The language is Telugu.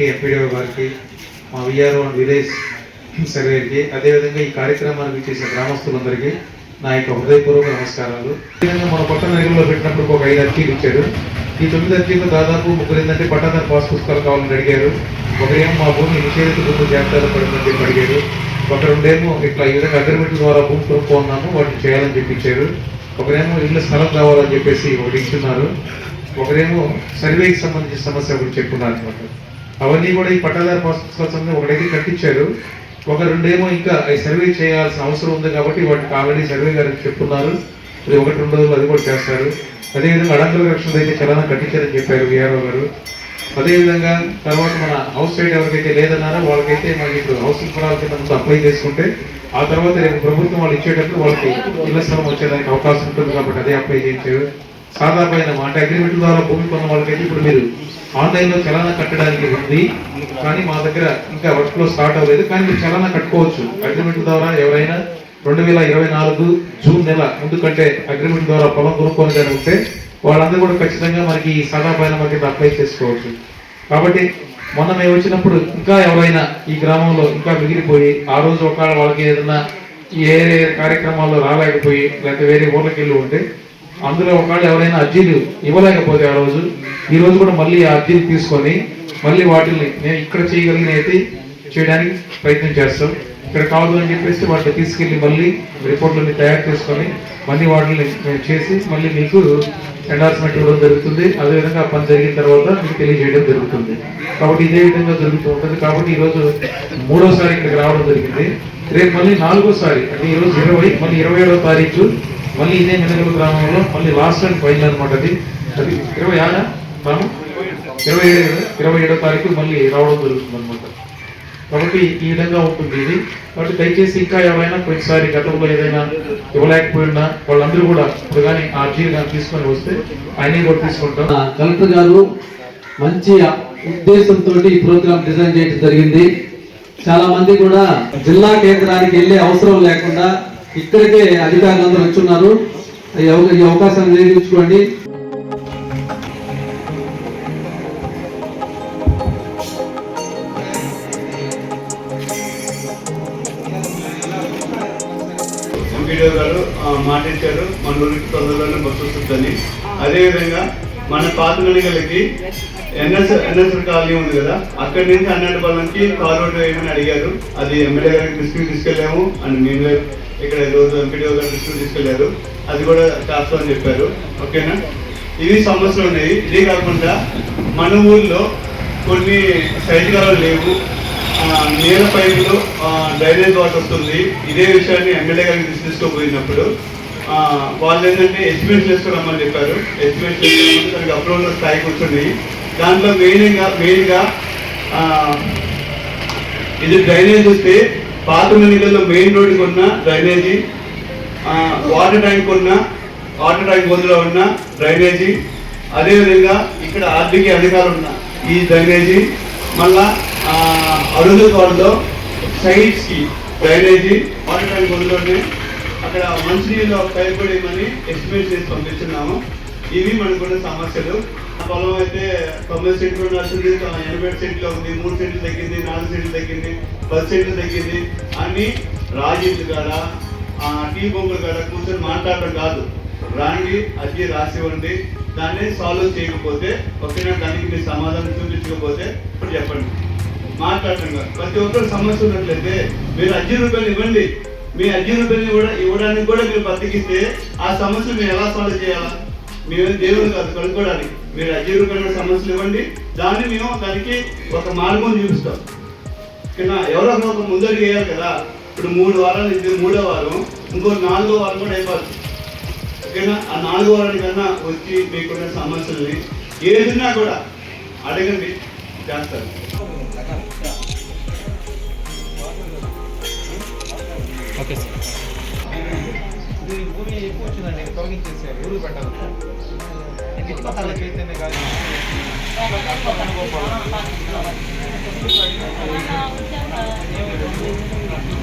గారికి ఎంపీడీఓ గారికి మా విఆర్ఓ విలేజ్ సర్వేకి అదేవిధంగా ఈ కార్యక్రమానికి చేసిన గ్రామస్తులందరికీ నా యొక్క హృదయపూర్వక నమస్కారాలు. అదేవిధంగా మన పట్టణ నగరంలో పెట్టినప్పుడు ఒక ఐదు అర్జీలు ఇచ్చారు. ఈ తొమ్మిది అర్జీలు దాదాపు ముగ్గురు ఏంటంటే పట్టాదారు పాస్ పుస్తకాలు కావాలని అడిగారు. ఒకరేమో మా భూమి నిషేధిత భూమి జాబితాలో పడిందని చెప్పి అడిగారు. ఒక రెండేమో ఇట్లా ఈ విధంగా అగ్రిమెంట్ ద్వారా భూమి కొనుక్కున్నాము వాటిని చేయాలని చెప్పించారు. ఒకరేమో ఇల్లు స్థలం కావాలని చెప్పేసి ఒకటి ఇచ్చున్నారు. ఒకరేమో సర్వేకి సంబంధించిన సమస్య ఒకటి చెప్పున్నారు అనమాట అవన్నీ కూడా ఈ పట్టాదారు పాస్ పుస్తకాల ఒకటైతే కట్టించారు. ఒక రెండేమో ఇంకా ఈ సర్వే చేయాల్సిన అవసరం ఉంది కాబట్టి వాటికి ఆల్రెడీ సర్వే గారికి చెప్తున్నారు. అది ఒకటి రెండు రోజులు అది కూడా చేస్తారు. అదేవిధంగా అడంగుల రక్షణ అయితే చాలా కట్టించారని చెప్పారు విఆర్ఓ గారు. అదేవిధంగా తర్వాత మన హౌస్ సైడ్ ఎవరికైతే లేదన్నారో వాళ్ళకైతే మనకి ఇప్పుడు హౌసింగ్ ఫలాల కింద అప్లై చేసుకుంటే ఆ తర్వాత రేపు ప్రభుత్వం వాళ్ళు ఇచ్చేటప్పుడు వాళ్ళకి ఇళ్ళ స్థలం వచ్చేదానికి అవకాశం ఉంటుంది కాబట్టి అదే అప్లై చేయించారు. సాధారణమైన మాట అగ్రిమెంట్ ద్వారా భూమి కొన్న వాళ్ళకైతే ఇప్పుడు మీరు ఆన్లైన్లో చలానా కట్టడానికి ఉంది. కానీ మా దగ్గర ఇంకా వర్క్లో స్టార్ట్ అవ్వలేదు. కానీ మీరు చలానా కట్టుకోవచ్చు. అగ్రిమెంట్ ద్వారా ఎవరైనా రెండు వేల ఇరవై నాలుగు జూన్ నెల ఎందుకంటే అగ్రిమెంట్ ద్వారా పొలం కొనుక్కొని కానీ ఉంటే వాళ్ళందరూ కూడా ఖచ్చితంగా మనకి ఈ సాదా పైన మనకి అప్లై చేసుకోవచ్చు. కాబట్టి మొన్న మేము వచ్చినప్పుడు ఇంకా ఎవరైనా ఈ గ్రామంలో ఇంకా మిగిలిపోయి ఆ రోజు ఒకవేళ వాళ్ళకి ఏదైనా ఏ కార్యక్రమాల్లో రాలేకపోయి లేకపోతే వేరే ఊర్లకి వెళ్ళి ఉంటే అందులో ఒకవేళ ఎవరైనా అర్జీలు ఇవ్వలేకపోతే ఆ రోజు ఈ రోజు కూడా మళ్ళీ ఆ అర్జీలు తీసుకొని మళ్ళీ వాటిని నేను ఇక్కడ చేయగలిగిన అయితే చేయడానికి ప్రయత్నం చేస్తాం. ఇక్కడ కాదు అని చెప్పేసి వాటిని తీసుకెళ్ళి మళ్ళీ రిపోర్ట్లన్నీ తయారు చేసుకొని మళ్ళీ వాటిని మేము చేసి మళ్ళీ మీకు ఎండార్స్మెంట్ ఇవ్వడం జరుగుతుంది. అదేవిధంగా పని జరిగిన తర్వాత మీకు తెలియజేయడం జరుగుతుంది. కాబట్టి ఇదే విధంగా జరుగుతూ ఉంటుంది. కాబట్టి ఈరోజు మూడోసారి ఇక్కడికి రావడం జరిగింది. రేపు మళ్ళీ నాలుగోసారి అంటే ఈరోజు ఇరవై మళ్ళీ ఇరవై ఏడవ తారీఖు మళ్ళీ ఇదే మెనగల గ్రామంలో మళ్ళీ లాస్ట్ అండ్ ఫైనల్ అనమాట అది. అది ఇరవై ఆడా మనం ఇరవై ఏడు ఇరవై ఏడో తారీఖు మళ్ళీ రావడం జరుగుతుంది అనమాట కాబట్టి ఈ విధంగా ఉంటుంది ఇది. కాబట్టి దయచేసి ఇంకా ఎవరైనా ప్రతిసారి గతంలో ఏదైనా ఇవ్వలేకపోయినా వాళ్ళందరూ కూడా ఇప్పుడు కానీ ఆ అర్జీలు కానీ తీసుకొని వస్తే ఆయన కూడా తీసుకుంటాం. ఆ, కలెక్టర్ గారు మంచి ఉద్దేశంతో ఈ ప్రోగ్రామ్ డిజైన్ చేయడం జరిగింది. చాలా మంది కూడా జిల్లా కేంద్రానికి వెళ్ళే అవసరం లేకుండా ఇక్కడికే అధికారులు అందరూ వచ్చున్నారు. ఈ అవకాశాన్ని వినియోగించుకోండి ఎంపీడీఓ గారు మాటించారు మన ఊరికి తొందరలోనే బస్సు వస్తుందని. అదేవిధంగా మన పాత మెడికల్కి ఎన్ఎస్ ఎన్ఎస్ కాలనీ ఉంది కదా. అక్కడి నుంచి అన్నటి బలంకి కార్ రోడ్డు వేయమని అడిగారు. అది ఎమ్మెల్యే గారికి దృష్టికి తీసుకెళ్ళాము అండ్ మేము ఇక్కడ ఈరోజు ఎంపీడీఓ గారు దృష్టికి తీసుకెళ్ళారు. అది కూడా చేస్తామని చెప్పారు. ఓకేనా? ఇవి సమస్యలు ఉన్నాయి. ఇదే కాకుండా మన ఊళ్ళో కొన్ని సైడ్ లేవు. నేల నీళ్ళ పైపులు డ్రైనేజ్ వాటర్ వస్తుంది. ఇదే విషయాన్ని ఎమ్మెల్యే గారికి దృష్టి తీసుకోపోయినప్పుడు వాళ్ళు ఏంటంటే ఎస్టిమేట్ చేసుకురమ్మని చెప్పారు. ఎస్టిమేట్ చేసుకున్నప్పుడు దానికి అప్రూవల్ స్థాయికి వచ్చింది దాంట్లో మెయిన్గా మెయిన్గా ఇది డ్రైనేజ్ వస్తే పాత మెనికల్లో మెయిన్ రోడ్డుకి ఉన్న డ్రైనేజీ వాటర్ ట్యాంక్ ఉన్న వాటర్ ట్యాంక్ బొందులో ఉన్న డ్రైనేజీ. అదేవిధంగా ఇక్కడ ఆర్థిక అధికారులు ఉన్న ఈ డ్రైనేజీ. మళ్ళా ఆ, అరుదు తోటలో డ్రైనేజీ వాటర్ ట్యాంక్ బొందులోనే అక్కడ మంచినీళ్ళు పైపు ఎస్టిమేట్ చేసి పంపిస్తున్నాము ఇవి మనకున్న సమస్యలు. పొలం అయితే తొమ్మిది సెంట్లు నచ్చింది ఎనభై సెంట్లు ఉంది మూడు సెంట్లు తగ్గింది నాలుగు సెంట్లు తగ్గింది పది సెంట్లు తగ్గింది అని రాజీలు కాడ ఆ టీ బొమ్మలు కాడ కూర్చొని మాట్లాడడం కాదు. రాండి అర్జీ రాసివ్వండి దాన్ని సాల్వ్ చేయకపోతే ఓకేనా దానికి మీరు సమాధానం చూపించకపోతే ఇప్పుడు చెప్పండి. మాట్లాడటం కాదు. ప్రతి ఒక్కరు సమస్య ఉన్నట్లయితే మీరు అర్జీ రూపాయలు ఇవ్వండి. మీ అర్జీ రూపాయలు కూడా ఇవ్వడానికి కూడా మీరు బతికిస్తే ఆ సమస్య మీరు ఎలా సాల్వ్ చేయాలా? మేము దేవుడు కాదు కనుక్కోవడానికి. మీరు అర్జీ సమస్యలు ఇవ్వండి. దాన్ని మేము దానికి ఒక మార్గం చూపిస్తాం. కింద ఎవరో ఒక ముందరికి వేయాలి కదా. ఇప్పుడు మూడు వారాలు ఇది మూడో వారం. ఇంకో నాలుగో వారం కూడా అయిపోతుంది ఓకేనా? ఆ నాలుగో వారానికన్నా వచ్చి మీకున్న సమస్యల్ని ఏదున్నా కూడా అడగండి. చేస్తారు ఓకే ఇది భూమి ఎక్కువ వచ్చిందండి తొలగించేసారు ఊరు పెట్టాలి ఇంటి పక్కలకి అయితేనే కాదు Thank you.